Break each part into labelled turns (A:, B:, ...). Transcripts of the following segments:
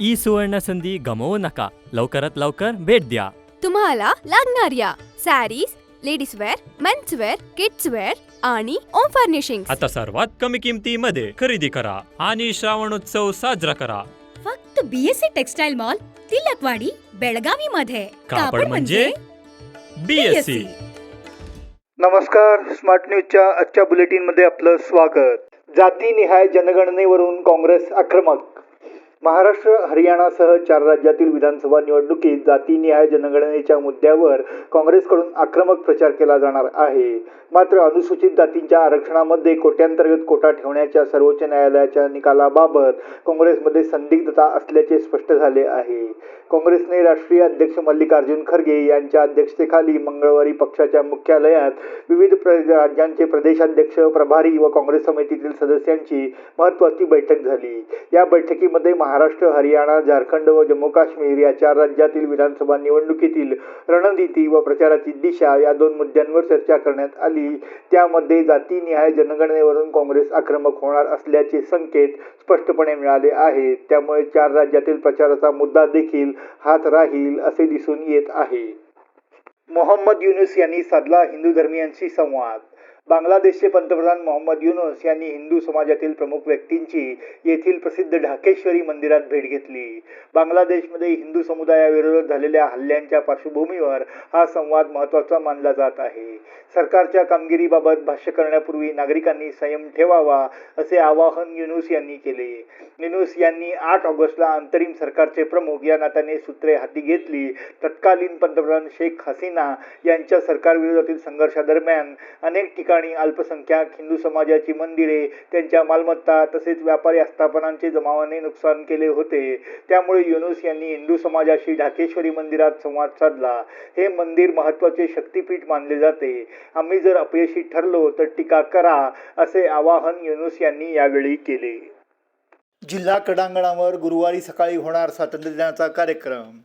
A: E सुवर्ण संधी गमवू नका. लवकरात लवकर भेट द्या.
B: तुम्हाला लागणाऱ्या sarees ladies wear men's wear kids wear आणि ओम फर्निशिंग
C: आता सर्वात कमी किमतीमध्ये खरेदी करा आणि श्रावणोत्सव साजरा करा.
D: फक्त BSC textile mall Tilakwadi Belagavi मध्ये
C: कापड म्हणजे बी एस सी
E: नमस्कार स्मार्ट न्यूजच्या आजच्या बुलेटिनमध्ये आपलं स्वागत. जातीनिहाय जनगणनेवरून काँग्रेस आक्रमक. महाराष्ट्र हरियाणासह चार राज्यातील विधानसभा निवडणुकीत जातीनिहाय जनगणनेच्या मुद्द्यावर काँग्रेसकडून आक्रमक प्रचार केला जाणार आहे. मात्र अनुसूचित जातींच्या आरक्षणामध्ये कोट्यांतर्गत कोटा ठेवण्याच्या सर्वोच्च न्यायालयाच्या निकालाबाबत काँग्रेसमध्ये संदिग्धता असल्याचे स्पष्ट झाले आहे. काँग्रेसने राष्ट्रीय अध्यक्ष मल्लिकार्जुन खरगे यांच्या अध्यक्षतेखाली मंगळवारी पक्षाच्या मुख्यालयात विविध प्र राज्यांचे प्रदेशाध्यक्ष प्रभारी व काँग्रेस समितीतील सदस्यांची महत्त्वाची बैठक झाली. या बैठकीमध्ये महाराष्ट्र हरियाणा झारखंड व जम्मू काश्मीर या चार राज्यातील विधानसभा निवडणुकीतील रणनीती व प्रचाराची दिशा या दोन मुद्द्यांवर चर्चा करण्यात आली. त्यामध्ये जातीनिहाय जनगणनेवरून काँग्रेस आक्रमक होणार असल्याचे संकेत स्पष्टपणे मिळाले आहेत. त्यामुळे चार राज्यातील प्रचाराचा मुद्दा देखील हात राहील असे दिसून येत आहे. मोहम्मद युनुस यांनी साधला हिंदू धर्मियांशी संवाद बांगलादेशचे पंतप्रधान मोहम्मद युनस यांनी हिंदू समाजातील प्रमुख व्यक्तींची येथील प्रसिद्ध ढाकेश्वरी मंदिरात भेट घेतली. बांगलादेशमध्ये हिंदू समुदायाविरोधात झालेल्या हल्ल्यांच्या पार्श्वभूमीवर हा संवाद महत्त्वाचा मानला जात आहे. सरकारच्या कामगिरीबाबत भाष्य करण्यापूर्वी नागरिकांनी संयम ठेवावा असे आवाहन युनुस यांनी केले. युनुस यांनी आठ ऑगस्टला अंतरिम सरकारचे प्रमुख या नात्याने सूत्रे हाती घेतली. तत्कालीन पंतप्रधान शेख हसीना यांच्या सरकारविरोधातील संघर्षादरम्यान अनेक ठिकाणी अल्पसंख्याक हिंदू समाजाची मंदिरे त्यांच्या मालमत्ता तसेच व्यापारी आस्थापनांचे जमावाने नुकसान केले होते. त्यामुळे युनुस यांनी हिंदू समाजाशी ढाकेश्वरी मंदिरात संवाद साधला. हे मंदिर महत्त्वाचे शक्तीपीठ मानले जाते. आम्ही जर अपयशी ठरलो तर टीका करा असे आवाहन युनुस यांनी यावेळी केले. जिल्हा क्रीडांगणावर गुरुवारी सकाळी होणार स्वातंत्र्य दिनाचा कार्यक्रम.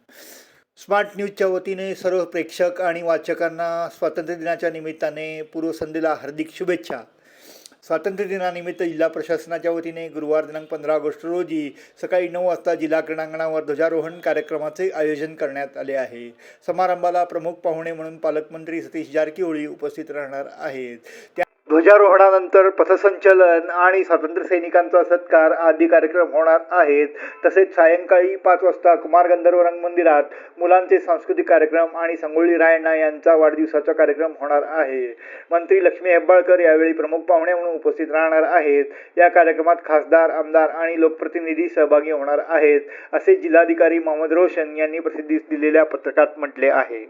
E: स्मार्ट न्यूजच्या वतीने सर्व प्रेक्षक आणि वाचकांना स्वातंत्र्य दिनाच्या निमित्ताने पूर्वसंध्येला हार्दिक शुभेच्छा. स्वातंत्र्य दिनानिमित्त जिल्हा प्रशासनाच्या वतीने गुरुवार दिनांक पंधरा ऑगस्ट रोजी सकाळी नऊ वाजता जिल्हा क्रीडांगणावर ध्वजारोहण कार्यक्रमाचे आयोजन करण्यात आले आहे. समारंभाला प्रमुख पाहुणे म्हणून पालकमंत्री सतीश जारकिहोळी उपस्थित राहणार आहेत. त्या ध्वजारोहणानंतर पथसंचलन आणि स्वातंत्र्य सैनिकांचा सत्कार आदी कार्यक्रम होणार आहेत. तसेच सायंकाळी पाच वाजता कुमार गंधर्व रंगमंदिरात मुलांचे सांस्कृतिक कार्यक्रम आणि संगोळी रायण्णा यांचा वाढदिवसाचा कार्यक्रम होणार आहे. मंत्री लक्ष्मी हेब्बाळकर यावेळी प्रमुख पाहुणे म्हणून उपस्थित राहणार आहेत. या कार्यक्रमात खासदार आमदार आणि लोकप्रतिनिधी सहभागी होणार आहेत असे जिल्हाधिकारी मोहम्मद रोशन यांनी प्रसिद्धीस दिलेल्या पत्रकात म्हटले आहे.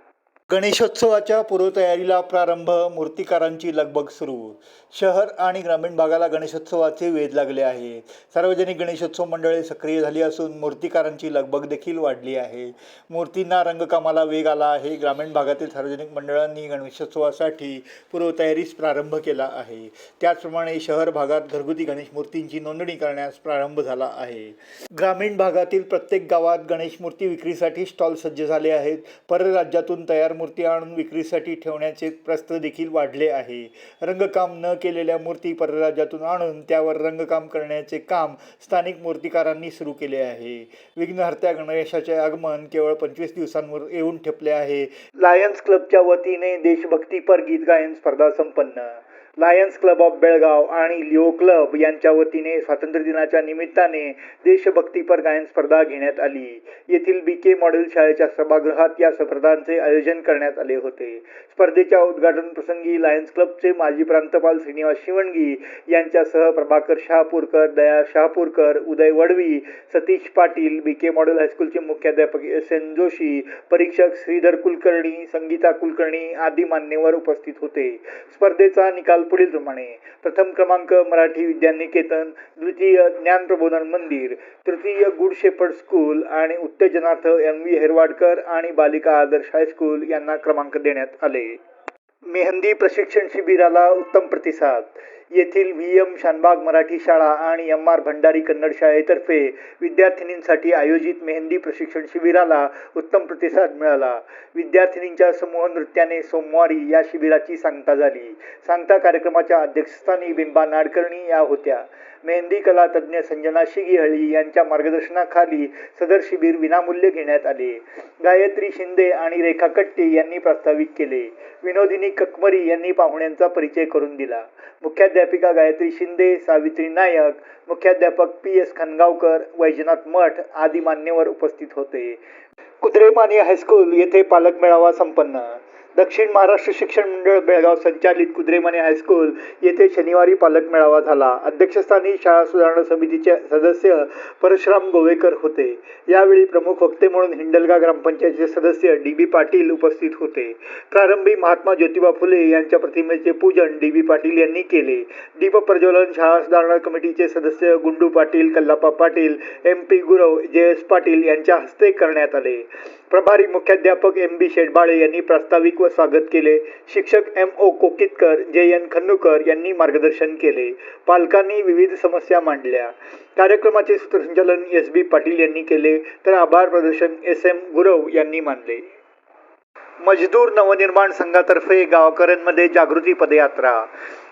E: गणेशोत्सवाच्या पूर्वतयारीला प्रारंभ मूर्तिकारांची लगबग सुरू. शहर आणि ग्रामीण भागाला गणेशोत्सवाचे वेध लागले आहे. सार्वजनिक गणेशोत्सव मंडळे सक्रिय झाली असून मूर्तिकारांची लगबग देखील वाढली आहे. मूर्तींना रंगकामाला वेग आला आहे. ग्रामीण भागातील सार्वजनिक मंडळांनी गणेशोत्सवासाठी पूर्वतयारीस प्रारंभ केला आहे. त्याचप्रमाणे शहर भागात घरगुती गणेश मूर्तींची नोंदणी करण्यास प्रारंभ झाला आहे. ग्रामीण भागातील प्रत्येक गावात गणेश मूर्ती विक्रीसाठी स्टॉल सज्ज झाले आहेत. परराज्यातून तयार मूर्ती आणून विक्रीसाठी ठेवण्याचे प्रस्थ देखील वाढले आहे. रंगकाम न केलेल्या मूर्ती परराज्यातून आणून त्यावर रंगकाम करण्याचे काम स्थानिक मूर्तिकारांनी सुरू केले आहे. विघ्नहर्त्या गणेशाचे आगमन केवळ पंचवीस दिवसांवर येऊन ठेपले आहे. लायन्स क्लबच्या वतीने देशभक्तीपर गीत गायन स्पर्धा संपन्न. लायन्स क्लब ऑफ बेळगाव आणि लिओ क्लब यांच्या वतीने स्वातंत्र्य दिनाच्या निमित्ताने देशभक्तीपर गायन स्पर्धा घेण्यात आली. येथील बी के मॉडेल शाळेच्या सभागृहात या स्पर्धांचे आयोजन करण्यात आले होते. स्पर्धेच्या उद्घाटन प्रसंगी लायन्स क्लबचे माजी प्रांतपाल श्रीनिवास शिवणगी यांच्यासह Prabhakar Shahapurkar Daya Shahapurkar Uday Vadvi Satish Patil B K model हायस्कूलचे मुख्याध्यापक एस एन जोशी परीक्षक श्रीधर कुलकर्णी संगीता कुलकर्णी आदी मान्यवर उपस्थित होते. स्पर्धेचा निकाल पुढीलप्रमाणे प्रथम क्रमांक मराठी विद्यानिकेतन द्वितीय ज्ञान प्रबोधन मंदिर तृतीय गुड शेपर्ड स्कूल आणि उत्तेजनार्थ एम व्ही हेरवाडकर आणि बालिका आदर्श हायस्कूल यांना क्रमांक देण्यात आले. मेहंदी प्रशिक्षण शिबिराला उत्तम प्रतिसाद. येथील व्ही एम शानबाग मराठी शाळा आणि एम आर भंडारी कन्नड शाळेतर्फे विद्यार्थिनींसाठी आयोजित मेहंदी प्रशिक्षण शिबिराला उत्तम प्रतिसाद मिळाला. विद्यार्थिनींच्या समूह नृत्याने सोमवारी या शिबिराची सांगता झाली. सांगता कार्यक्रमाच्या अध्यक्षस्थानी बिंबा नाडकर्णी या होत्या. मेहंदी कला तज्ज्ञ संजना शिगीहळी यांच्या मार्गदर्शनाखाली सदर शिबिर विनामूल्य घेण्यात आले. गायत्री शिंदे आणि रेखा कट्टे यांनी प्रास्ताविक केले. विनोदिनी ककमरी यांनी पाहुण्यांचा परिचय करून दिला. मुख्याध्यापिका गायत्री शिंदे सावित्री नायक मुख्याध्यापक पी एस खनगावकर वैजनाथ मठ आदी मान्यवर उपस्थित होते. कुद्रेमानी हायस्कूल येथे पालक मेळावा संपन्न. दक्षिण महाराष्ट्र शिक्षण मंडळ बेळगाव संचालित कुद्रेमाने हायस्कूल येथे शनिवारी पालक मेळावा झाला. अध्यक्षस्थानी शाळा सुधारणा समितीचे सदस्य परशुराम गोवेकर होते. यावेळी प्रमुख वक्ते म्हणून हिंडलगा ग्रामपंचायतीचे सदस्य डी बी पाटील उपस्थित होते. प्रारंभी महात्मा ज्योतिबा फुले यांच्या प्रतिमेचे पूजन डी बी पाटील यांनी केले. दीप प्रज्वलन शाळा सुधारणा कमिटीचे सदस्य Gundu Patil Kallappa Patil M P Gurav J S Patil यांच्या हस्ते करण्यात आले. प्रभारी मुख्याध्यापक एम बी शेडबाळे यांनी प्रास्ताविक व स्वागत केले. शिक्षक एम. ओ. कोकितकर जे. एन. खन्नुकर यांनी मार्गदर्शन केले. पालकांनी विविध समस्या मांडल्या. कार्यक्रमाचे सूत्रसंचालन एस. बी. पाटील यांनी केले. तर आभार प्रदर्शन एस. एम. गुरव यांनी मानले. मजदूर नवनिर्माण संघातर्फे गावकऱ्यांमध्ये जागृती पदयात्रा.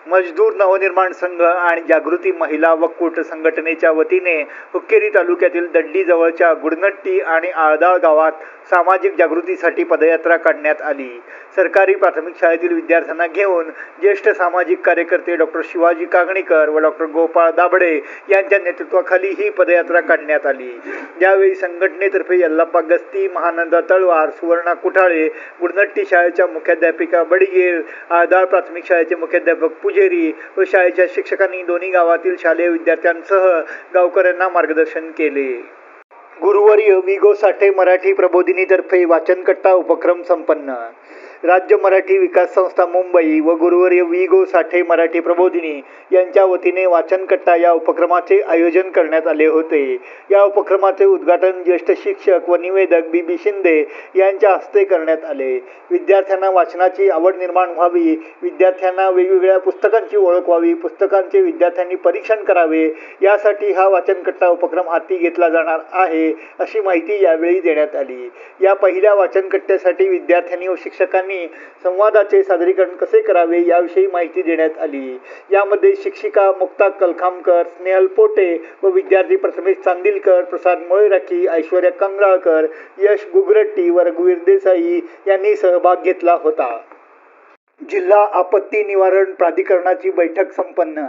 E: मजदूर नवनिर्माण संघ आणि जागृती महिला वक्कुट संघटनेच्या वतीने हुक्केरी तालुक्यातील दड्डीजवळच्या गुडनट्टी आणि आळदाळ गावात सामाजिक जागृतीसाठी पदयात्रा काढण्यात आली. सरकारी प्राथमिक शाळेतील विद्यार्थ्यांना घेऊन ज्येष्ठ सामाजिक कार्यकर्ते डॉक्टर शिवाजी कागणीकर व डॉक्टर गोपाळ दाभडे यांच्या नेतृत्वाखाली ही पदयात्रा काढण्यात आली. यावेळी संघटनेतर्फे यल्लाप्पा गस्ती महानंदा तळवार सुवर्णा कुठाळे गुडनट्टी शाळेच्या मुख्याध्यापिका बडीगेर आळदाळ प्राथमिक शाळेचे मुख्याध्यापक पुजेरी व शाळेच्या शिक्षकांनी दोन्ही गावातील शालेय विद्यार्थ्यांसह गावकऱ्यांना मार्गदर्शन केले. गुरुवर्य विगो साठे मराठी प्रबोधिनीतर्फे वाचनकट्टा उपक्रम संपन्न. राज्य मराठी विकास संस्था मुंबई व गुरुवर्य वि गो साठे मराठी प्रबोधिनी यांच्या वतीने वाचनकट्टा या उपक्रमाचे आयोजन करण्यात आले होते. या उपक्रमाचे उद्घाटन ज्येष्ठ शिक्षक व निवेदक बी बी शिंदे यांच्या हस्ते करण्यात आले. विद्यार्थ्यांना वाचनाची आवड निर्माण व्हावी विद्यार्थ्यांना वेगवेगळ्या पुस्तकांची ओळख व्हावी पुस्तकांचे विद्यार्थ्यांनी परीक्षण करावे यासाठी हा वाचनकट्टा उपक्रम हाती घेतला जाणार आहे अशी माहिती यावेळी देण्यात आली. या पहिल्या वाचनकट्ट्यासाठी विद्यार्थ्यांनी व शिक्षकांनी ठिकाणी संवादाचे सादरीकरण कसे करावे याविषयी माहिती देण्यात आली. यामध्ये शिक्षिका मुक्ता कलखामकर स्नेहल पोटे व विद्यार्थी प्रथमेश चांदिलकर प्रसाद मोळेराखी ऐश्वर्या कंगराळकर यश गुगरट्टी व रघुवीर देसाई यांनी सहभाग घेतला होता. जिल्हा आपत्ती निवारण प्राधिकरणाची बैठक संपन्न.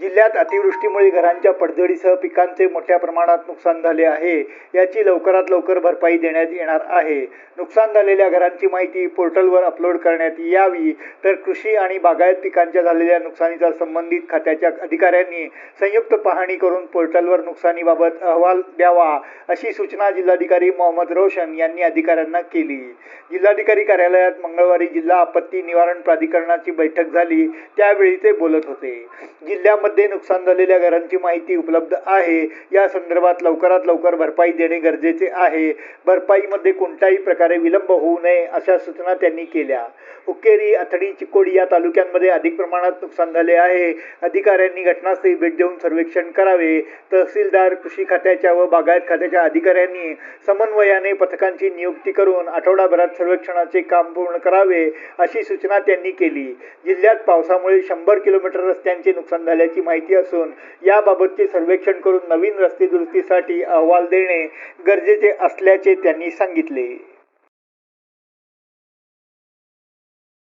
E: जिल्ह्यात अतिवृष्टीमुळे घरांच्या पडझडीसह पिकांचे मोठ्या प्रमाणात नुकसान झाले आहे. याची लवकरात लवकर भरपाई देण्यात येणार आहे. नुकसान झालेल्या घरांची माहिती पोर्टलवर अपलोड करण्यात यावी. तर कृषी आणि बागायत पिकांच्या झालेल्या नुकसानीचा संबंधित खात्याच्या अधिकाऱ्यांनी संयुक्त पाहणी करून पोर्टलवर नुकसानीबाबत अहवाल द्यावा अशी सूचना जिल्हाधिकारी मोहम्मद रोशन यांनी अधिकाऱ्यांना केली. जिल्हाधिकारी कार्यालयात मंगळवारी जिल्हा आपत्ती निवारण प्राधिकरणाची बैठक झाली. त्यावेळी ते बोलत होते. जिल्ह्या जिल्ह्यामध्ये नुकसान झालेल्या घरांची माहिती उपलब्ध आहे. या संदर्भात लवकरात लवकर भरपाई देणे गरजेचे आहे. भरपाईमध्ये कोणत्याही प्रकारे विलंब होऊ नये अशा सूचना त्यांनी केल्या. हुक्केरी अथडी चिकोडी या तालुक्यांमध्ये अधिक प्रमाणात नुकसान झाले आहे. अधिकाऱ्यांनी घटनास्थळी भेट देऊन सर्वेक्षण करावे. तहसीलदार कृषी खात्याच्या व बागायत खात्याच्या अधिकाऱ्यांनी समन्वयाने पथकांची नियुक्ती करून आठवडाभरात सर्वेक्षणाचे काम पूर्ण करावे अशी सूचना त्यांनी केली. जिल्ह्यात पावसामुळे शंभर किलोमीटर रस्त्यांचे नुकसान झाल्याची माहिती असून याबाबतचे सर्वेक्षण करून नवीन रस्ते दुरुस्तीसाठी अहवाल देणे गरजेचे असल्याचे त्यांनी सांगितले.